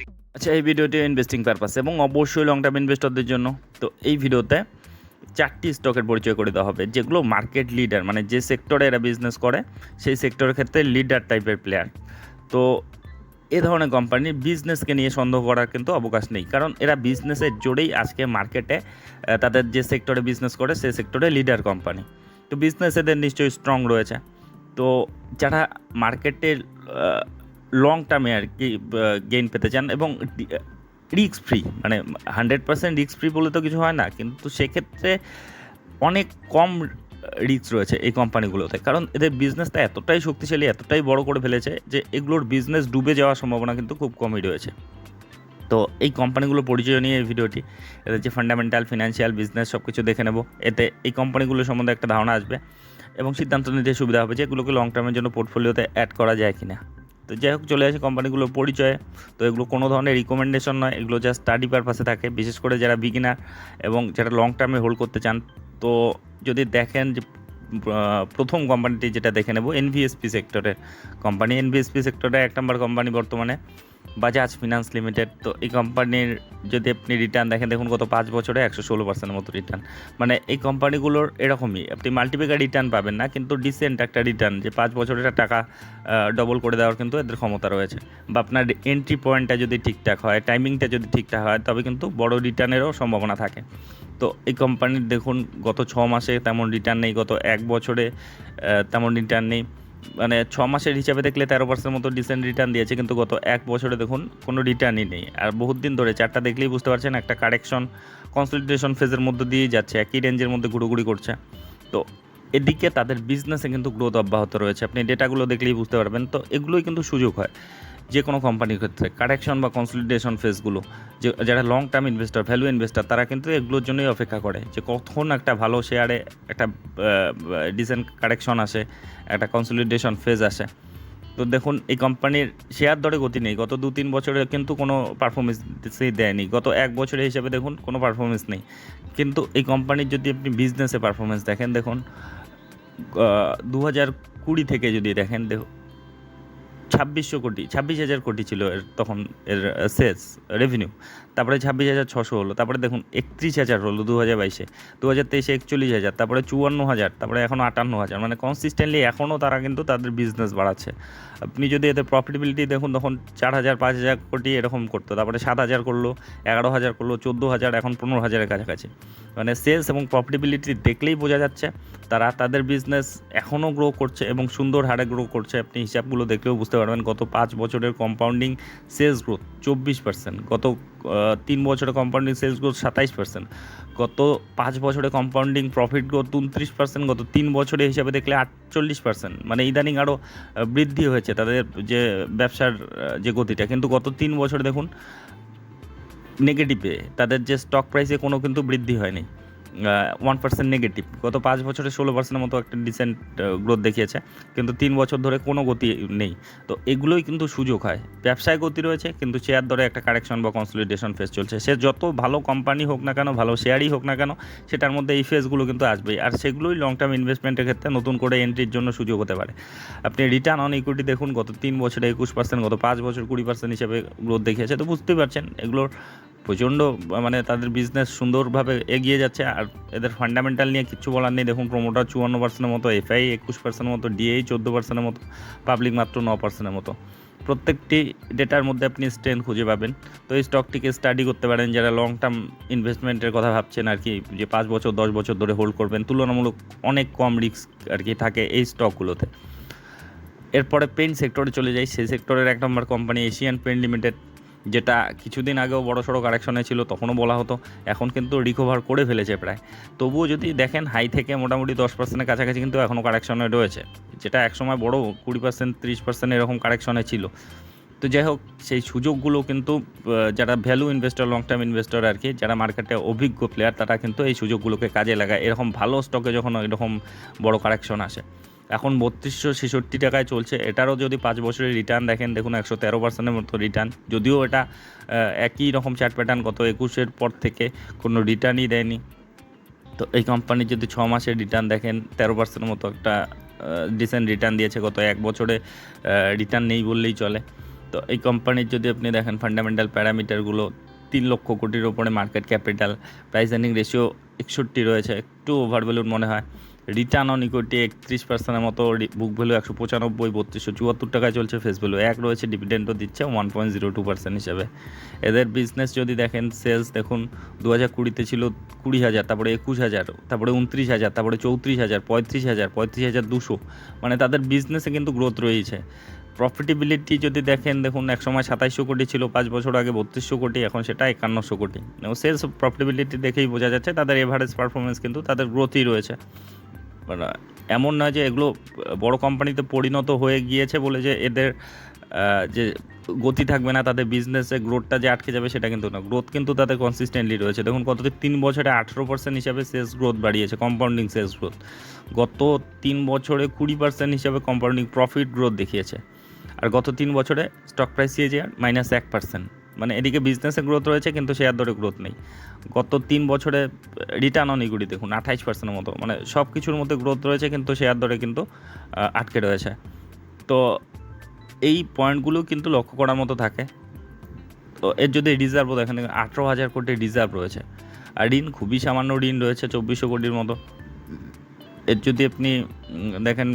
Investing আচ্ছা এই ভিডিওটি ইনভেস্টিং পারপাস এবং অবশ্যই লং টার্ম ইনভেস্টরদের জন্য। তো এই ভিডিওতে চারটি স্টকের পরিচয় করে দেওয়া হবে, যেগুলো মার্কেট লিডার মানে যে সেক্টরে এরা বিজনেস করে, সেই সেক্টরের ক্ষেত্রে লিডার টাইপের প্লেয়ার তো এ ধরনের কোম্পানির বিজনেসকে নিয়ে সন্দেহ করার কিন্তু অবকাশ নেই, কারণ এরা বিজনেসের জোরেই আজকে মার্কেটে তাদের যে সেক্টরে বিজনেস করে, সেই সেক্টরে লিডার কোম্পানি তো বিজনেস এদের নিশ্চয়ই স্ট্রং রয়েছে। তো যারা মার্কেটের লং টার্মে আর কি গেইন পেতে চান এবং রিস্ক ফ্রি মানে হান্ড্রেড পার্সেন্ট রিস্ক ফ্রি বলে তো কিছু হয় না, কিন্তু সেক্ষেত্রে অনেক কম রিস্ক রয়েছে এই কোম্পানিগুলোতে কারণ এদের বিজনেসটা এতটাই শক্তিশালী, এতটাই বড় করে ফেলেছে যে এগুলোর বিজনেস ডুবে যাওয়ার সম্ভাবনা কিন্তু খুব কমই রয়েছে। তো এই কোম্পানিগুলোর পরিচয় নিয়ে এই ভিডিওটি এদের যে ফান্ডামেন্টাল ফিনান্সিয়াল বিজনেস সব কিছু দেখে নেব। এতে এই কোম্পানিগুলোর সম্বন্ধে একটা ধারণা আসবে এবং সিদ্ধান্ত নিতে সুবিধা হবে যে এগুলোকে লং টার্মের জন্য পোর্টফোলিওতে অ্যাড করা যায় কিনা। তো যাই হোক চলে আসে কোম্পানিগুলোর পরিচয়ে। তো এগুলো কোনো ধরনের রিকমেন্ডেশন নয়, এগুলো জাস্ট স্টাডি পারপাসে থাকে। বিশেষ করে যারা বিগিনার এবং যারা লং টার্মে হোল্ড করতে চান, তো যদি দেখেন যে প্রথম কোম্পানিটি যেটা দেখে নেব এনভিএসপি সেক্টরের কোম্পানি এনভিএসপি সেক্টরে এক নম্বর কোম্পানি বর্তমানে। বাজাজ ফিনান্স লিমিটেড তো এই কোম্পানির যদি আপনি রিটার্ন দেখেন, দেখুন গত পাঁচ বছরে একশো ষোলো পার্সেন্টের মতো রিটার্ন মানে এই কোম্পানিগুলোর এরকমই, আপনি মাল্টিপেকার রিটার্ন পাবেন না, কিন্তু ডিসেন্ট একটা রিটার্ন যে পাঁচ বছরের টাকা ডবল করে দেওয়ার কিন্তু এদের ক্ষমতা রয়েছে। বা আপনার এন্ট্রি পয়েন্টটা যদি ঠিকঠাক হয় টাইমিংটা যদি ঠিকঠাক হয়, তবে কিন্তু বড় রিটার্নেরও সম্ভাবনা থাকে। তো এই কোম্পানির দেখুন, গত ছ মাসে তেমন রিটার্ন নেই, গত এক বছরে তেমন রিটার্ন নেই। মানে ছ মাসের হিসাবে দেখলে তেরো পার্সেন্ট মতো ডিসেন্ট রিটার্ন দিয়েছে, কিন্তু গত এক বছরে দেখুন কোনো রিটার্নই নেই। আর বহুত দিন ধরে চারটা দেখলেই বুঝতে পারছেন, একটা কারেকশন কনসলিডেশন ফেজের মধ্যে দিয়েই যাচ্ছে, একই রেঞ্জের মধ্যে ঘুরোঘুরি করছে। তো এদিকে তাদের বিজনেসে কিন্তু গ্রোথ অব্যাহত রয়েছে। আপনি ডেটাগুলো দেখলেই বুঝতে পারবেন। তো এগুলোই কিন্তু সুযোগ হয়। যে কোনো কোম্পানির ক্ষেত্রে। কারেকশন বা কনসলিডেশন ফেজগুলো যে, যারা long term investor value investor তারা কিন্তু এগুলোর জন্যই অপেক্ষা করে যে, কখন একটা ভালো শেয়ারে একটা ডিসেন্ট কারেকশন আসে, একটা কনসলিডেশন ফেজ আসে। তো দেখুন, এই কোম্পানির শেয়ার দরে গতি নেই। গত দু তিন বছরে কিন্তু কোনো পারফরমেন্সই দেয়নি। গত এক বছরে হিসেবে দেখুন, কোনো পারফরমেন্স নেই। কিন্তু এই কোম্পানির যদি আপনি বিজনেসে পারফরমেন্স দেখেন, দেখুন দু হাজার কুড়ি থেকে যদি দেখেন দেখুন ছাব্বিশশো কোটি, ছাব্বিশ হাজার কোটি ছিল এর তখন এর সেলস রেভিনিউ তারপরে ছাব্বিশ হাজার ছশো হলো, তারপরে দেখুন একত্রিশ হাজার হলো দু হাজার বাইশে, দু হাজার তেইশে একচল্লিশ হাজার, তারপরে চুয়ান্ন হাজার, তারপরে এখনও আটান্ন হাজার মানে কনসিস্টেন্টলি এখনও তারা কিন্তু তাদের বিজনেস বাড়াচ্ছে। আপনি যদি এদের প্রফিটেবিলিটি দেখুন, তখন চার হাজার, পাঁচ হাজার কোটি এরকম করতো, তারপরে সাত হাজার করল, এগারো হাজার করল, চোদ্দ হাজার, এখন পনেরো হাজারের কাছাকাছি। মানে সেলস এবং প্রফিটেবিলিটি দেখলেই বোঝা যাচ্ছে। তারা তাদের বিজনেস এখনও গ্রো করছে এবং সুন্দর হারে গ্রো করছে। আপনি হিসাবগুলো দেখলেও বুঝতে পারবেন গত পাঁচ বছরের কম্পাউন্ডিং সেলস গ্রোথ চব্বিশ পার্সেন্ট গত তিন বছরে কম্পাউন্ডিং সেলস গ্রোথ সাতাইশ পার্সেন্ট গত পাঁচ বছরে কম্পাউন্ডিং প্রফিট গ্রোথ উনত্রিশ পার্সেন্ট গত তিন বছরে হিসাবে দেখলে আটচল্লিশ পার্সেন্ট মানে ইদানিং আরও বৃদ্ধি হয়েছে তাদের যে ব্যবসার যে গতিটা। কিন্তু গত তিন বছরে দেখুন নেগেটিভে তাদের যে স্টক প্রাইসে কোনো কিন্তু বৃদ্ধি হয়নি। ওয়ান পার্সেন্ট নেগেটিভ গত পাঁচ বছরে ষোলো পার্সেন্টের মতো একটা ডিসেন্ট গ্রোথ দেখিয়েছে। কিন্তু তিন বছর ধরে কোনো গতি নেই। তো এগুলোই কিন্তু সুযোগ হয়। ব্যবসায় গতি রয়েছে, কিন্তু শেয়ার দরে একটা কারেকশন বা কনসলিডেশন ফেস চলছে। সে যত ভালো কোম্পানি হোক না কেন, ভালো শেয়ারই হোক না কেন, সেটার মধ্যে এই ফেসগুলো কিন্তু আসবেই। আর সেগুলোই লং টার্ম ইনভেস্টমেন্টের ক্ষেত্রে নতুন করে এন্ট্রির জন্য সুযোগ হতে পারে। আপনি রিটার্ন অন ইকুইটি দেখুন, গত তিন বছরে একুশ পার্সেন্ট গত পাঁচ বছর কুড়ি পার্সেন্ট হিসেবে গ্রোথ দেখিয়েছে। তো বুঝতেই পারছেন, এগুলোর প্রচণ্ড মানে তাদের বিজনেস সুন্দরভাবে এগিয়ে যাচ্ছে আর এদের ফান্ডামেন্টাল নিয়ে কিচ্ছু বলার নেই। দেখুন প্রোমোটার চুয়ান্ন পার্সেন্টের মতো এফআই একুশ পার্সেন্টের মতো ডিএই চোদ্দ পার্সেন্টের মতো পাবলিক মাত্র ন পার্সেন্টের মতো। প্রত্যেকটি ডেটার মধ্যে আপনি স্ট্রেন্থ খুঁজে পাবেন। তো এই স্টকটিকে স্টাডি করতে পারেন, যারা লং টার্ম ইনভেস্টমেন্টের কথা ভাবছেন আর কি, যে পাঁচ বছর, দশ বছর ধরে হোল্ড করবেন, তুলনামূলক অনেক কম রিস্ক আর কি থাকে এই স্টকগুলোতে এরপরে পেন্ট সেক্টরে চলে যাই। সেই সেক্টরের এক নম্বর কোম্পানি এশিয়ান পেন্ট লিমিটেড যেটা কিছুদিন আগেও বড় সড়ো কারেকশনে ছিল, তখনও বলা হতো। এখন কিন্তু রিকভার করে ফেলেছে প্রায়। তবুও যদি দেখেন হাই থেকে মোটামুটি দশ পার্সেন্টের কাছাকাছি কিন্তু এখনও কারেকশনে রয়েছে। যেটা একসময় বড় কুড়ি পার্সেন্ট ত্রিশ পার্সেন্ট এরকম কারেকশনে ছিল। তো যাই হোক, সেই সুযোগগুলো কিন্তু যারা value investor long term investor আর কি, যারা মার্কেটে অভিজ্ঞ প্লেয়ার তারা কিন্তু এই সুযোগগুলোকে কাজে লাগায়। এরকম ভালো স্টকে যখন এরকম বড় কারেকশন আসে। এখন বত্রিশশো ছেষট্টি টাকায় চলছে। এটারও যদি পাঁচ বছরের রিটার্ন দেখেন, দেখুন একশো তেরো পার্সেন্টের মতো রিটার্ন যদিও এটা একই রকম চার্ট প্যাটার্ন গত একুশের পর থেকে কোনো রিটার্নই দেয়নি। তো এই কোম্পানির যদি ছ মাসের রিটার্ন দেখেন, তেরো পার্সেন্টের মতো একটা ডিসেন্ট রিটার্ন দিয়েছে। গত এক বছরে রিটার্ন নেই বললেই চলে। তো এই কোম্পানির যদি আপনি দেখেন ফান্ডামেন্টাল প্যারামিটারগুলো তিন লক্ষ কোটির ওপরে market capital price earning ratio একষট্টি রয়েছে। একটু ওভারভ্যালুর মনে হয়। রিটার্ন অন ইকুইটি একত্রিশ পার্সেন্টের মতো বুক ভ্যালু একশো পঁচানব্বই, বত্রিশশো চুয়াত্তর টাকায় চলছে ফেস ভ্যালু এক রয়েছে ডিভিডেন্ডও দিচ্ছে one point zero two percent হিসাবে। এদের বিজনেস যদি দেখেন সেলস দেখুন দু হাজার কুড়িতে ছিল কুড়ি হাজার, তারপরে একুশ হাজার, তারপরে উনত্রিশ হাজার, তারপরে চৌত্রিশ হাজার, পঁয়ত্রিশ হাজার পঁয়ত্রিশ হাজার দুশো। মানে তাদের বিজনেসে কিন্তু গ্রোথ রয়েছে। প্রফিটেবিলিটি যদি দেখেন, দেখুন এক সময় সাতাইশশো কোটি ছিল, পাঁচ বছর আগে বত্রিশশো কোটি, এখন সেটা একান্নশো কোটি। সেলস প্রফিটেবিলিটি দেখেই বোঝা যাচ্ছে, তাদের এভারেজ পারফরমেন্স কিন্তু তাদের গ্রোথই রয়েছে। মানে এমন নয় যে এগুলো বড় কোম্পানিতে পরিণত হয়ে গিয়েছে বলে যে এদের যে গতি থাকবে না, তাদের বিজনেসে গ্রোথটা যে আটকে যাবে সেটা কিন্তু না। গ্রোথ কিন্তু তাদের কনসিস্টেন্টলি রয়েছে। দেখুন কত তিন বছরে আঠেরো পার্সেন্ট হিসাবে সেলস গ্রোথ বাড়িয়েছে কম্পাউন্ডিং সেলস গ্রোথ গত তিন বছরে কুড়ি পার্সেন্ট হিসাবে কম্পাউন্ডিং প্রফিট গ্রোথ দেখিয়েছে। আর গত তিন বছরে স্টক প্রাইস সিএজিআর মাইনাস এক পার্সেন্ট মানে এদিকে বিজনেসে গ্রোথ রয়েছে, কিন্তু শেয়ার দরে গ্রোথ নেই। গত তিন বছরে রিটার্ন অন ইকুইটি দেখুন, আঠাইশ পার্সেন্টের মতো। মানে সব কিছুর মধ্যে গ্রোথ রয়েছে, কিন্তু শেয়ার দরে কিন্তু আটকে রয়েছে। তো এই পয়েন্টগুলো কিন্তু লক্ষ্য করার মতো থাকে। তো এর যদি রিজার্ভও দেখেন আঠেরো হাজার কোটি রিজার্ভ রয়েছে। আর ঋণ, খুবই সামান্য ঋণ রয়েছে, চব্বিশশো কোটির মতো। এর যদি আপনি দেখেন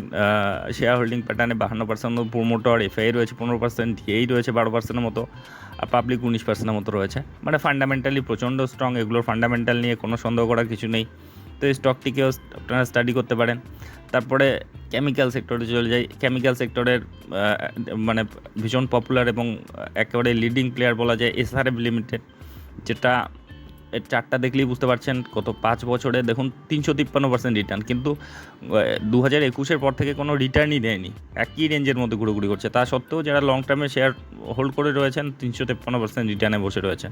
শেয়ার হোল্ডিং প্যাটার্নে বাহান্ন পার্সেন্ট মতো প্রোমোটর এফআই রয়েছে পনেরো পার্সেন্ট ডিএই রয়েছে বারো পার্সেন্টের মতো, আর পাবলিক উনিশ পার্সেন্টের মতো রয়েছে। মানে ফান্ডামেন্টালি প্রচণ্ড স্ট্রং এগুলোর ফান্ডামেন্টাল নিয়ে কোনো সন্দেহ করার কিছু নেই। তো এই স্টকটিকেও আপনারা স্টাডি করতে পারেন। তারপরে কেমিক্যাল সেক্টরে চলে যাই। কেমিক্যাল সেক্টরের মানে ভীষণ পপুলার এবং একেবারে লিডিং প্লেয়ার বলা যায় এসআরএফ লিমিটেড যেটা চারটা দেখলেই বুঝতে পারছেন কত পাঁচ বছরে দেখুন তিনশো তিপ্পান্ন পার্সেন্ট রিটার্ন কিন্তু দু হাজার একুশের পর থেকে কোনো রিটার্নই দেয়নি। একই রেঞ্জের মধ্যে ঘুরোঘুরি করছে। তা সত্ত্বেও যারা লং টার্মে শেয়ার হোল্ড করে রয়েছেন, তিনশো তিপ্পান্ন পার্সেন্ট রিটার্নে বসে রয়েছে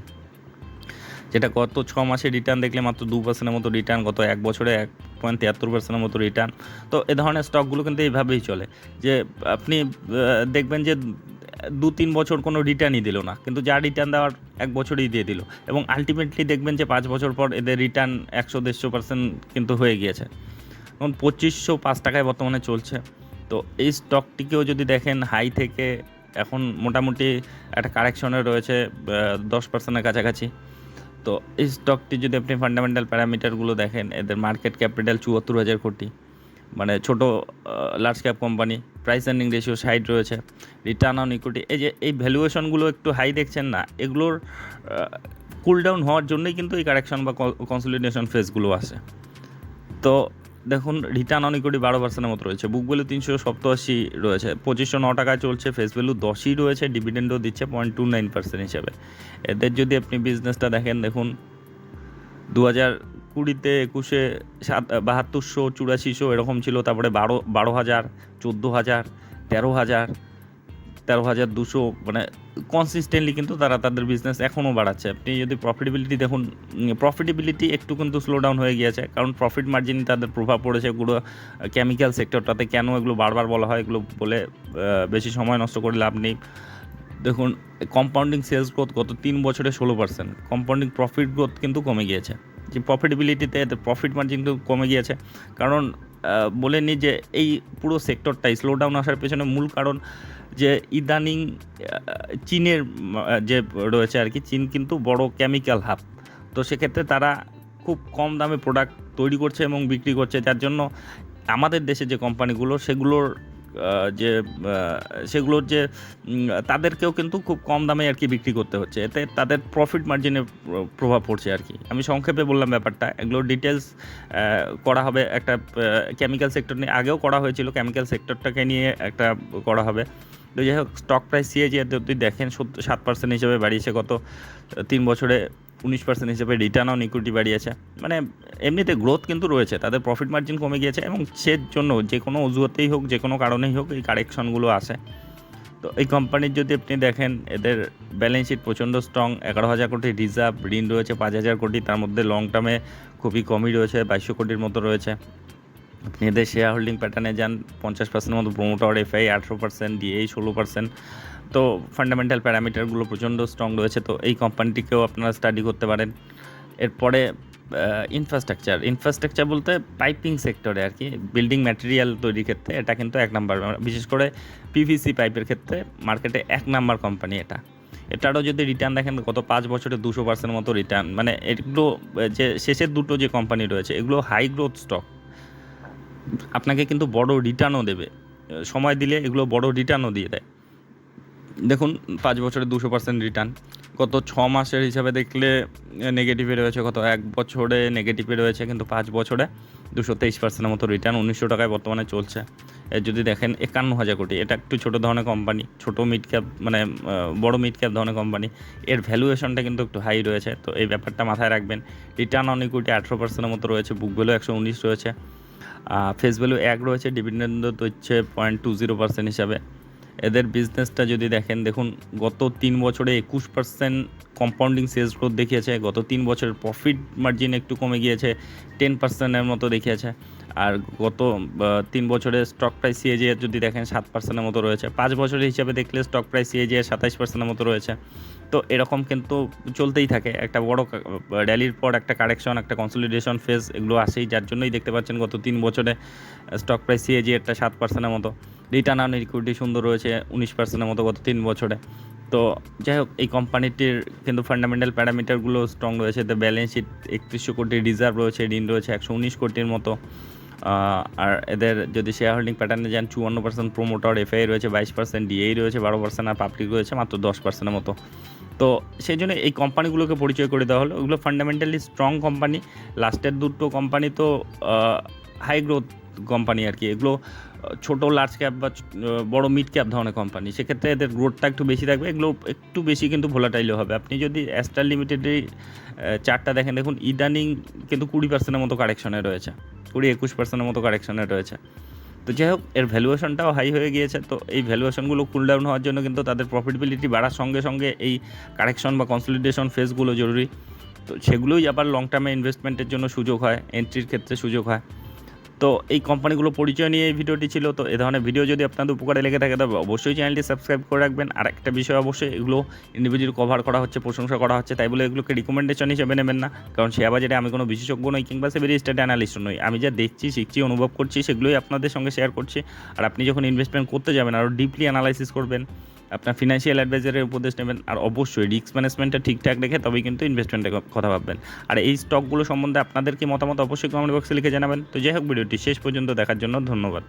যেটা গত ছ মাসে রিটার্ন দেখলে মাত্র দু পার্সেন্টের মতো রিটার্ন গত এক বছরে এক পয়েন্ট তিয়াত্তর পার্সেন্টের মতো রিটার্ন তো এ ধরনের স্টকগুলো কিন্তু এইভাবেই চলে। যে আপনি দেখবেন যে দু তিন বছর কোনো রিটার্নই দিল না। কিন্তু যা রিটার্ন দেওয়ার এক বছরই দিয়ে দিল। এবং আলটিমেটলি দেখবেন যে পাঁচ বছর পর এদের রিটার্ন একশো দেড়শো পার্সেন্ট কিন্তু হয়ে গিয়েছে। এখন পঁচিশশো পাঁচ টাকায় বর্তমানে চলছে। তো এই স্টকটিকেও যদি দেখেন হাই থেকে এখন মোটামুটি একটা কারেকশনে রয়েছে দশ পার্সেন্টের কাছাকাছি। তো এই স্টকটি যদি আপনি ফান্ডামেন্টাল প্যারামিটারগুলো দেখেন, এদের মার্কেট ক্যাপিটাল চুয়াত্তর হাজার কোটি। মানে ছোট large cap company price earning ratio side রয়েছে। রিটার্ন অন ইকুইটি এই যে, এই ভ্যালুয়েশনগুলো একটু হাই দেখছেন না, এগুলোর কুল ডাউন হওয়ার জন্যই কিন্তু এই কারেকশন বা কনসলিডেশন ফেজগুলো আসে তো দেখুন রিটার্ন অন ইকুইটি বারো পার্সেন্টের মতো রয়েছে বুক ভ্যালু তিনশো সপ্তাশি রয়েছে, পঁচিশশো ন টাকায় চলছে ফেস ভ্যালু দশই রয়েছে ডিভিডেন্ডও দিচ্ছে পয়েন্ট টু নাইন পার্সেন্ট হিসাবে। এদের যদি আপনি বিজনেসটা দেখেন, দেখুন দু হাজার কুড়িতে একুশে সাত বাহাত্তরশো, চুরাশিশো এরকম ছিল, তারপরে বারো বারো হাজার, চোদ্দ হাজার, তেরো হাজার তেরো হাজার দুশো মানে কনসিস্টেন্টলি কিন্তু তারা তাদের বিজনেস এখনও বাড়াচ্ছে। আপনি যদি প্রফিটেবিলিটি দেখুন প্রফিটেবিলিটি একটু কিন্তু স্লো ডাউন হয়ে গিয়েছে, কারণ প্রফিট মার্জিন তাদের প্রভাব পড়েছে এগুলো কেমিক্যাল সেক্টরটাতে কেন এগুলো বারবার বলা হয়, এগুলো বলে বেশি সময় নষ্ট করে লাভ নেই। দেখুন কম্পাউন্ডিং সেলস গ্রোথ গত তিন বছরে ষোলো পার্সেন্ট কম্পাউন্ডিং প্রফিট গ্রোথ কিন্তু কমে গিয়েছে। যে প্রফিটেবিলিটিতে প্রফিট মার্জিন কিন্তু কমে গিয়েছে। কারণ বলে নি যে এই পুরো সেক্টরটাই স্লো ডাউন আসার পেছনে মূল কারণ যে ইদানিং চীনের যে রয়েছে আর কি, চীন কিন্তু বড় কেমিক্যাল হাব তো সেক্ষেত্রে তারা খুব কম দামে প্রোডাক্ট তৈরি করছে এবং বিক্রি করছে। যার জন্য আমাদের দেশে যে কোম্পানিগুলো সেগুলোর যে সেগুলোর যে তাদেরকেও কিন্তু খুব কম দামে আর কি বিক্রি করতে হচ্ছে। এতে তাদের প্রফিট মার্জিনে প্রভাব পড়ছে আর কি। আমি সংক্ষেপে বললাম ব্যাপারটা, এগুলোর ডিটেলস করা হবে একটা কেমিক্যাল সেক্টর নিয়ে, আগেও করা হয়েছিল কেমিক্যাল সেক্টরটাকে নিয়ে একটা করা হবে। তো যাই হোক স্টক প্রাইস সিএজি যদি দেখেন সাত পার্সেন্ট হিসেবে বাড়িয়েছে গত তিন বছরে। উনিশ পার্সেন্ট হিসেবে রিটার্ন অন ইকুইটি বাড়িয়েছে। মানে এমনিতে গ্রোথ কিন্তু রয়েছে, তাদের প্রফিট মার্জিন কমে গিয়েছে এবং সের জন্য যে কোনো অজুহাতেই হোক, যে কোনো কারণেই হোক এই কারেকশনগুলো আসে। তো এই কোম্পানির যদি আপনি দেখেন, এদের ব্যালেন্স শিট প্রচণ্ড স্ট্রং এগারো হাজার কোটি রিজার্ভ ঋণ রয়েছে পাঁচ হাজার কোটি, তার মধ্যে লং টার্মে খুবই কমই রয়েছে, বাইশশো কোটির মতো রয়েছে। আপনি এদের শেয়ার হোল্ডিং প্যাটার্নে যান, পঞ্চাশ পার্সেন্ট মতো প্রোমোটর এফআই আঠেরো পার্সেন্ট ডিএই ষোলো পার্সেন্ট তো ফান্ডামেন্টাল প্যারামিটারগুলো প্রচণ্ড স্ট্রং রয়েছে, তো এই কোম্পানিটিকেও আপনারা স্টাডি করতে পারেন। এরপরে ইনফ্রাস্ট্রাকচার ইনফ্রাস্ট্রাকচার বলতে পাইপিং সেক্টরে আর কি বিল্ডিং ম্যাটেরিয়াল তৈরির ক্ষেত্রে এটা কিন্তু এক নাম্বার বিশেষ করে পিভিসি পাইপের ক্ষেত্রে মার্কেটে এক নাম্বার কোম্পানি এটা। এটারও যদি রিটার্ন দেখেন, গত পাঁচ বছরে দুশো পার্সেন্ট মতো রিটার্ন মানে এগুলো, যে শেষের দুটো যে কোম্পানি রয়েছে, এগুলো হাই গ্রোথ স্টক আপনাকে কিন্তু বড় রিটার্নও দেবে। সময় দিলে এগুলো বড় রিটার্নও দিয়ে দেয়। দেখুন, পাঁচ বছরে দুশো পার্সেন্ট রিটার্ন গত ছ মাসের হিসাবে দেখলে নেগেটিভে রয়েছে, গত এক বছরে নেগেটিভে রয়েছে, কিন্তু পাঁচ বছরে দুশো তেইশ পার্সেন্টের মতো রিটার্ন উনিশশো টাকায় বর্তমানে চলছে। এর যদি দেখেন, একান্ন হাজার কোটি, এটা একটু ছোটো ধরনের কোম্পানি ছোটো মিড ক্যাপ মানে বড় মিড ক্যাপ ধরনের কোম্পানি এর ভ্যালুয়েশনটা কিন্তু একটু হাই রয়েছে, তো এই ব্যাপারটা মাথায় রাখবেন। রিটার্ন অন ইকুইটি আঠেরো পার্সেন্টের মতো রয়েছে বুক ভ্যালু একশো উনিশ রয়েছে। ফেস ভ্যালু এক রয়েছে ডিভিডেন্ড হচ্ছে পয়েন্ট টু জিরো পার্সেন্ট হিসাবে। এদের বিজনেসটা যদি দেখেন, দেখুন, গত তিন বছরে একুশ পার্সেন্ট কম্পাউন্ডিং সেলস গ্রোথ দেখিয়েছে, গত তিন বছরের প্রফিট মার্জিন একটু কমে গিয়েছে টেন পার্সেন্টের মতো দেখিয়েছে, আর গত তিন বছরে স্টক প্রাইস সিএজি যদি দেখেন, সাত পার্সেন্টের মতো রয়েছে, পাঁচ বছরের হিসাবে দেখলে স্টক প্রাইস সিএজি সাতাইশ পার্সেন্টের মতো রয়েছে। তো এরকম কিন্তু চলতেই থাকে। একটা বড় র্যালির পর একটা কারেকশন একটা কনসলিডেশন ফেজ এগুলো আসেই। যার জন্যই দেখতে পাচ্ছেন গত তিন বছরে স্টক প্রাইস সিএজি একটা সাত পার্সেন্টের মতো। রিটার্ন অন ইকুইটি সুন্দর রয়েছে উনিশ পার্সেন্টের মতো গত তিন বছরে। তো যাই হোক, এই কোম্পানিটির কিন্তু ফান্ডামেন্টাল প্যারামিটারগুলো স্ট্রং রয়েছে। দ্য ব্যালেন্স শিট একত্রিশশো কোটি রিজার্ভ রয়েছে, ঋণ রয়েছে একশো উনিশ কোটির মতো। আর এদের যদি শেয়ার হোল্ডিং প্যাটার্নে যান, চুয়ান্ন পার্সেন্ট প্রোমোটার এফআই রয়েছে বাইশ পার্সেন্ট ডিএই রয়েছে বারো পার্সেন্ট আর পাবলিক রয়েছে মাত্র দশ পার্সেন্টের মতো। তো সেই জন্য এই কোম্পানিগুলোকে পরিচয় করে দেওয়া হলো। ওগুলো ফান্ডামেন্টালি স্ট্রং কোম্পানি লাস্টের দুটো কোম্পানি তো হাই গ্রোথ কোম্পানি আর কি। এগুলো ছোট লার্জ ক্যাপ বা বড় মিড ক্যাপ ধরনের কোম্পানি সেক্ষেত্রে এদের গ্রোথটা একটু বেশি থাকবে। এগুলো একটু বেশি কিন্তু ভোলাটাইলও হবে। আপনি যদি অ্যাস্টার লিমিটেডের চারটা দেখেন, দেখুন, ইদানিং কিন্তু কুড়ি পার্সেন্টের মতো কারেকশনে রয়েছে। কুড়ি, একুশ পার্সেন্টের মতো কারেকশনে রয়েছে। তো যাই হোক, এর ভ্যালুয়েশনটাও হাই হয়ে গিয়েছে। তো এই ভ্যালুয়েশনগুলো কুল ডাউন হওয়ার জন্য কিন্তু তাদের প্রফিটেবিলিটি বাড়ার সঙ্গে সঙ্গে এই কারেকশন বা কনসলিডেশন ফেসগুলো জরুরি। তো সেগুলোই আবার লং টার্মে ইনভেস্টমেন্টের জন্য সুযোগ হয় এন্ট্রির ক্ষেত্রে সুযোগ হয়। তো এই কোম্পানিগুলো পরিচয় নিয়ে এই ভিডিওটি ছিল। তো এ ধরনের ভিডিও যদি আপনাদের উপকারে লেগে থাকে, তবে অবশ্যই চ্যানেলটি সাবস্ক্রাইব করে রাখবেন। আর একটা বিষয় অবশ্যই, এগুলো ইন্ডিভিজুয়াল কভার করা হচ্ছে, প্রশংসা করা হচ্ছে, তাই বলে এগুলোকে রিকমেন্ডেশন হিসেবে নেবেন না। কারণ শেয়ার বাজারে আমি কোনো বিশেষজ্ঞ নই কিংবা সে স্টেট অ্যানালিস্ট নই। আমি যা দেখছি, শিখছি, অনুভব করছি, সেগুলোই আপনাদের সঙ্গে শেয়ার করছি। আর আপনি যখন ইনভেস্টমেন্ট করতে যাবেন আরও ডিপলি অ্যানালাইসিস করবেন। আপনার ফিনান্সিয়াল অ্যাডভাইজারের উপদেশ নেবেন আর অবশ্যই রিস্ক ম্যানেজমেন্টটা ঠিকঠাক রেখে তবেই কিন্তু ইনভেস্টমেন্টের কথা ভাববেন। আর এই স্টকগুলো সম্বন্ধে আপনাদেরকে মতামত অবশ্যই কমেন্ট বক্সে লিখে জানাবেন। তো যাই হোক, ভিডিওটি শেষ পর্যন্ত দেখার জন্য ধন্যবাদ।